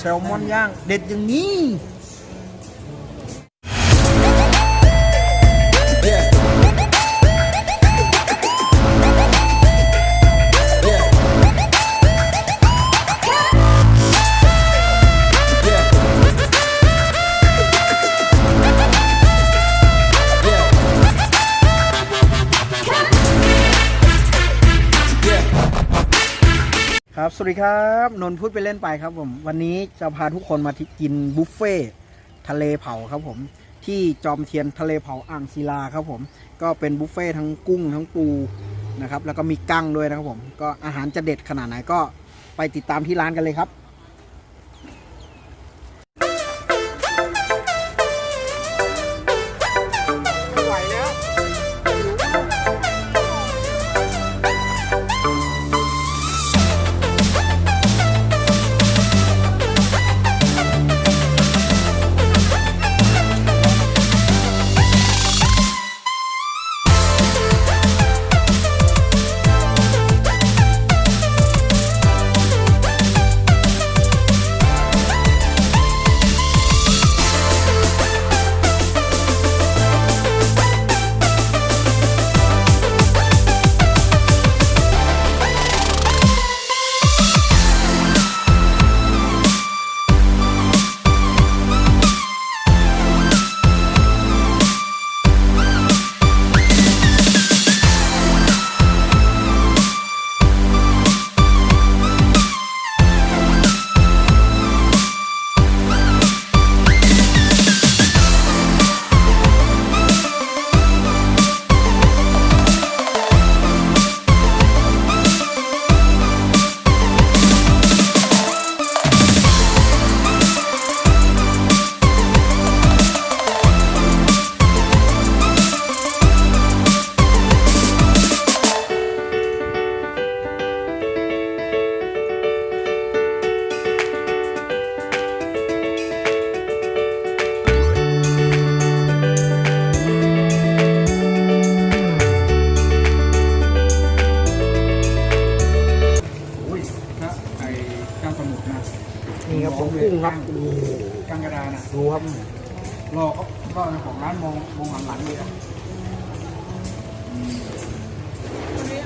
แซลมอนย่าง เด็ดอย่างนี้ ครับ สวัสดีครับ นนท์พูดไปเล่นไปครับผม วันนี้จะพาทุกคนมาที่กินบุฟเฟ่ทะเลเผาครับผม ที่จอมเทียนทะเลเผาอ่างศิลาครับผม ก็เป็นบุฟเฟ่ทั้งกุ้งทั้งปูนะครับ แล้วก็มีกั้งด้วยนะครับผม ก็อาหารจะเด็ดขนาดไหนก็ไปติดตามที่ร้านกันเลยครับ นี่ครับผมกุ้งครับก้างกระดานอะดูครับรอเขาก็เจ้าของร้านมองมองหันหลังเลยอะ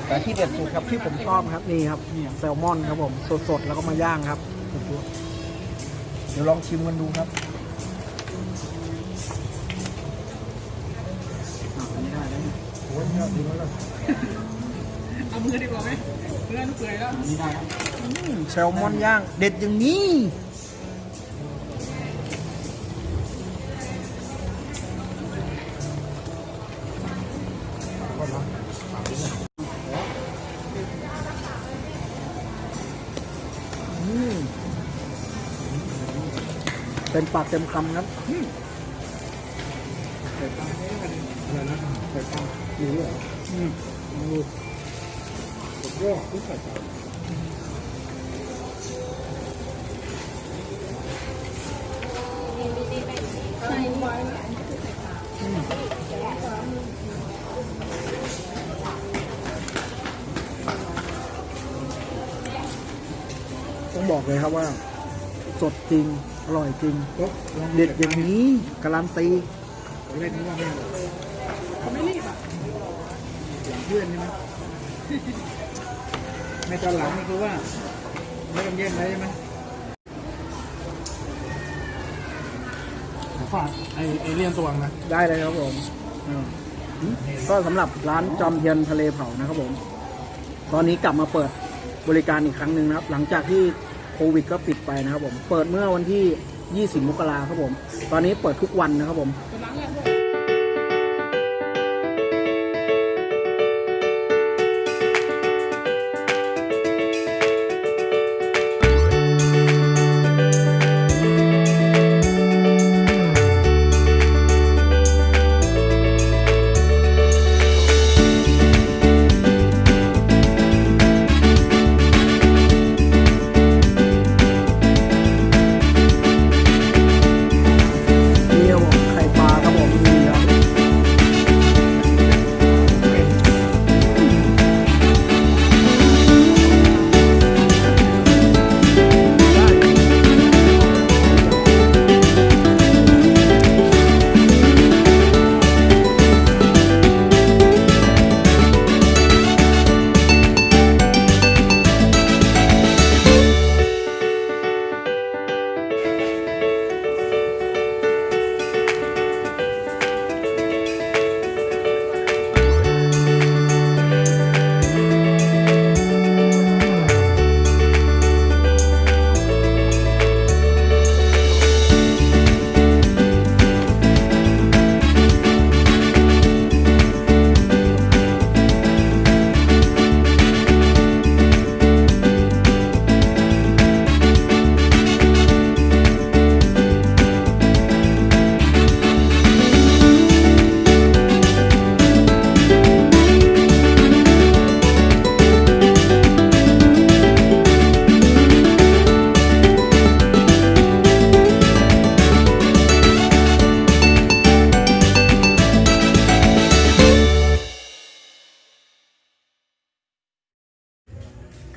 แต่ที่เด็ดสุดครับที่ผมชอบครับนี่ครับแซลมอนครับผมสดๆแล้วก็มาย่างครับเดี๋ยวลองชิมกันดูครับอะอันนี้ได้แล้วเนี่ยโอ้ยยอดดีมากเลยเอามือดีกว่าไหมเนื้อลูกเปื่อยแล้วอันนี้ได้ครับอืมแซลมอนย่าง เด็ดอย่างนี้ เต็มปากเต็มคำครับอืมใส่ตังค์ให้กันอะไรนะใส่ตังค์อยู่เหรออืมดูผมก็ไม่ใส่ตังค์ต้องบอกเลยครับว่า สดจริง อร่อยจริงก็ลองเด็ดอย่างนี้การันตีผมเล่นนี่ว่าไม่อร่อยเขาไม่รีบอะหลังเพื่อนใช่ไหมในตอนหลังนี่คือว่า ไม่ต้องแย่งแล้วใช่ไหมฝากไอเอเลี่ยนตัวนะ ได้เลยครับผมอืมก็สำหรับร้านจอมเทียนทะเลเผานะครับผม ตอนนี้กลับมาเปิดบริการอีกครั้งหนึ่งนะครับ หลังจากที่ โควิดก็ปิดไปนะครับผม เปิดเมื่อวันที่ 20 มกราครับผม ตอนนี้เปิดทุกวันนะครับผม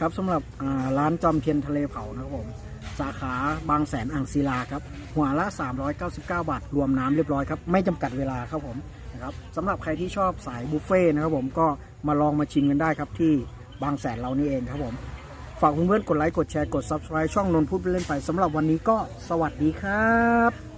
ครับสำหรับร้านจอมเทียนทะเลเผานะครับผม สาขาบางแสนอ่างศิลาครับ หัวละ 399 บาท รวมน้ำเรียบร้อยครับ ไม่จำกัดเวลาครับผมนะครับสำหรับใครที่ชอบสายบุฟเฟ่นะครับผมก็มาลองมาชิมกันได้ครับที่บางแสนเรานี่เองครับผม ฝากเพื่อนๆกดไลค์กดแชร์กด subscribe ช่องนนพูดไปเล่นไปสำหรับวันนี้ก็สวัสดีครับ